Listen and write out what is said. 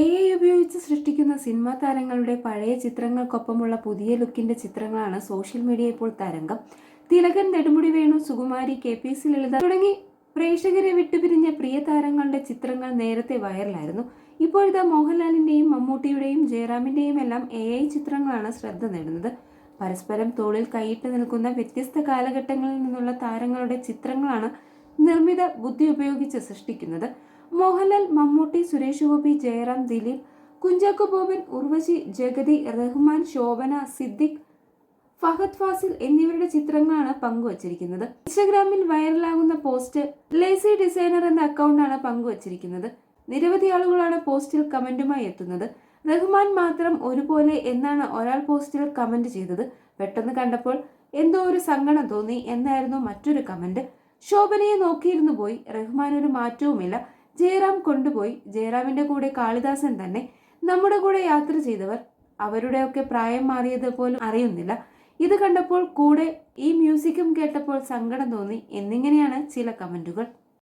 A I ഉപയോഗിച്ച് സൃഷ്ടിക്കുന്ന cinema താരങ്ങളുടെ പഴയ ചിത്രങ്ങൾക്കൊപ്പമുള്ള പുതിയ ലുക്കിന്റെ ചിത്രങ്ങളാണ് സോഷ്യൽ മീഡിയ ഇപ്പോൾ തരംഗം. Thilakan Nedumudi Venu Sukumari K P C Lalitha തുടങ്ങി പ്രേക്ഷകരെ വിട്ടുപിരിഞ്ഞ പ്രിയ താരങ്ങളുടെ ചിത്രങ്ങൾ നേരത്തെ വൈറലായിരുന്നു. ഇപ്പോഴത്തെ മോഹൻലാലിന്റെയും മമ്മൂട്ടിയുടെയും ജയറാമിന്റെയും എല്ലാം എ ഐ ചിത്രങ്ങളാണ് ശ്രദ്ധ നേടുന്നത്. പരസ്പരം തോളിൽ കൈയിട്ട് നിൽക്കുന്ന വ്യത്യസ്ത കാലഘട്ടങ്ങളിൽ നിന്നുള്ള താരങ്ങളുടെ ചിത്രങ്ങളാണ് നിർമ്മിത ബുദ്ധി ഉപയോഗിച്ച് സൃഷ്ടിക്കുന്നത് മോഹൻലാൽ മമ്മൂട്ടി സുരേഷ് ഗോപി ജയറാം ദിലീപ് കുഞ്ചാക്കോ ബോബൻ ഉർവശി ജഗതി റഹ്മാൻ ശോഭന സിദ്ദിഖ് ഫഹദ് ഫാസിൽ എന്നിവരുടെ ചിത്രങ്ങളാണ് പങ്കുവച്ചിരിക്കുന്നത്. ഇൻസ്റ്റഗ്രാമിൽ വൈറലാകുന്ന പോസ്റ്റ് ലേസി ഡിസൈനർ എന്ന അക്കൗണ്ടാണ് പങ്കുവച്ചിരിക്കുന്നത്. നിരവധി ആളുകളാണ് പോസ്റ്റിൽ കമന്റുമായി എത്തുന്നത്. റഹ്മാൻ മാത്രം ഒരുപോലെ എന്നാണ് ഒരാൾ പോസ്റ്റിൽ കമന്റ് ചെയ്തത്. പെട്ടെന്ന് കണ്ടപ്പോൾ എന്തോ ഒരു സങ്കടം തോന്നി എന്നായിരുന്നു മറ്റൊരു കമന്റ്. ശോഭനയെ നോക്കിയിരുന്നു പോയി. റഹ്മാൻ ഒരു മാറ്റവുമില്ല. ജയറാം കൊണ്ടുപോയി. ജയറാമിന്റെ കൂടെ കാളിദാസൻ തന്നെ നമ്മുടെ കൂടെ യാത്ര ചെയ്തവർ. അവരുടെയൊക്കെ പ്രായം മാറിയത് പോലും അറിയുന്നില്ല. ഇത് കണ്ടപ്പോൾ കൂടെ ഈ മ്യൂസിക്കും കേട്ടപ്പോൾ സങ്കടം തോന്നി. എന്നിങ്ങനെയാണ് ചില കമന്റുകൾ.